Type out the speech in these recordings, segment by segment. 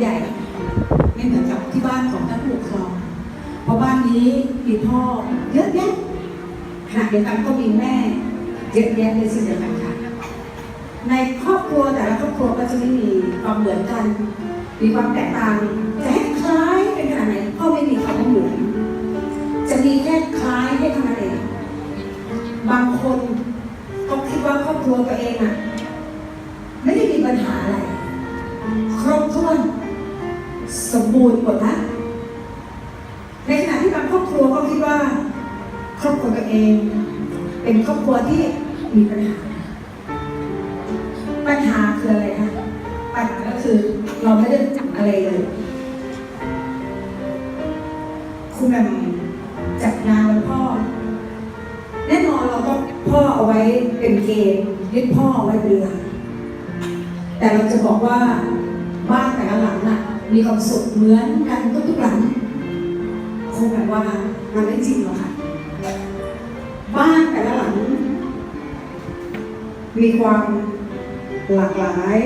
ใหญ่ ไม่เหมือนกับที่บ้านของท่านผู้ปกครอง เพราะบ้านนี้มีพ่อเยอะแยะขณะเดียวกันก็มีแม่เยอะแยะในสิ่งเดียวกันค่ะ ในครอบครัวแต่ละครอบครัวก็จะไม่มีความเหมือนกัน มีความแตกต่างจะให้คล้ายเป็นขนาดไหนก็ไม่มีคำว่าเหมือนจะมีแค่คล้ายให้เท่านั้นเองบางคนก็คิดว่าครอบครัวตัวเองอะ บูรณ์หมดนะ ในขณะที่บางครอบครัวก็คิดว่า ครอบครัวตัวเอง เป็นครอบครัวที่มีปัญหา ปัญหาคืออะไรคะปัญหาก็คือเราไม่ได้จับอะไรเลยคุณแม่จัดงานวันพ่อ แน่นอนเราก็พ่อเอาไว้เป็นเกณฑ์ยึดพ่อเอาไว้เป็นหลักแต่เราจะบอกว่าบ้านแต่ละหลังน่ะ มีความสุขเหมือนกันทุกๆหลังคงแบบว่ามันไม่จริงหรอกค่ะ บ้านแต่ละหลัง มีความหลากหลาย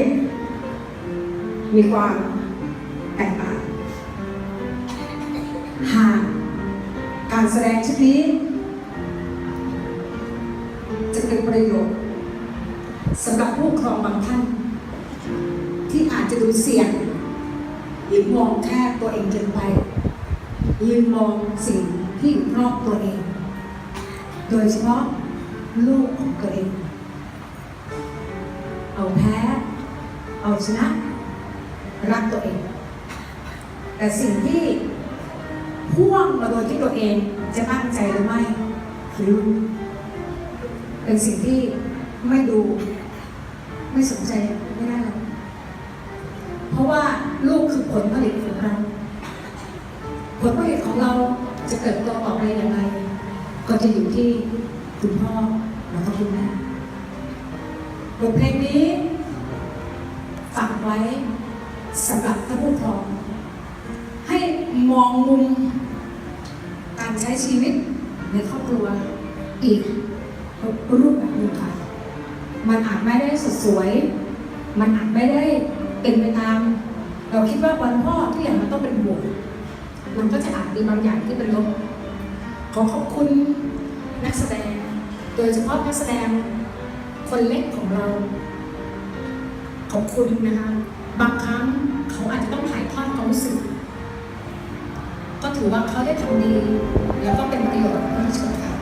มีความแตกต่างหากการแสดงชุดนี้ จะเป็นประโยชน์สำหรับผู้ครองบางท่าน ที่อาจจะดูเสี่ยง หรือมองแค่ตัวเองเกินไป ยืนมองสิ่งที่อยู่รอบตัวเอง โดยเฉพาะลูกของตัวเอง เอาแพ้ เอาชนะ รักตัวเอง แต่สิ่งที่พ่วงมาโดยที่ตัวเองจะมั่นใจหรือไม่คือลูกเป็นสิ่งที่ไม่ดู ไม่สนใจไม่ได้ เพราะว่าลูกคือผลผลิตของเรา ผลผลิตของเราจะเกิดตัวออกมาอย่างไร ก็จะอยู่ที่คุณพ่อแล้วก็คุณแม่บทเพลงนี้ฝากไว้สำหรับท่านผู้ปกครอง ให้มองมุมการใช้ชีวิตในครอบครัวอีกรูปแบบหนึ่งค่ะ มันอาจไม่ได้สดสวย มันอาจไม่ได้ เป็นไปตาม เราคิดว่าวันพ่อทุกอย่างมันต้องเป็นบวกมันก็จะอาจมีบางอย่างที่เป็นลบขอขอบคุณนักแสดง โดยเฉพาะนักแสดงคนเล็กของเรา ขอบคุณนะคะบางครั้งเขาอาจจะต้องถ่ายทอดความรู้สึก ก็ถือว่าเขาได้ทำดี แล้วก็เป็นประโยชน์กับชมค่ะ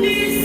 Please.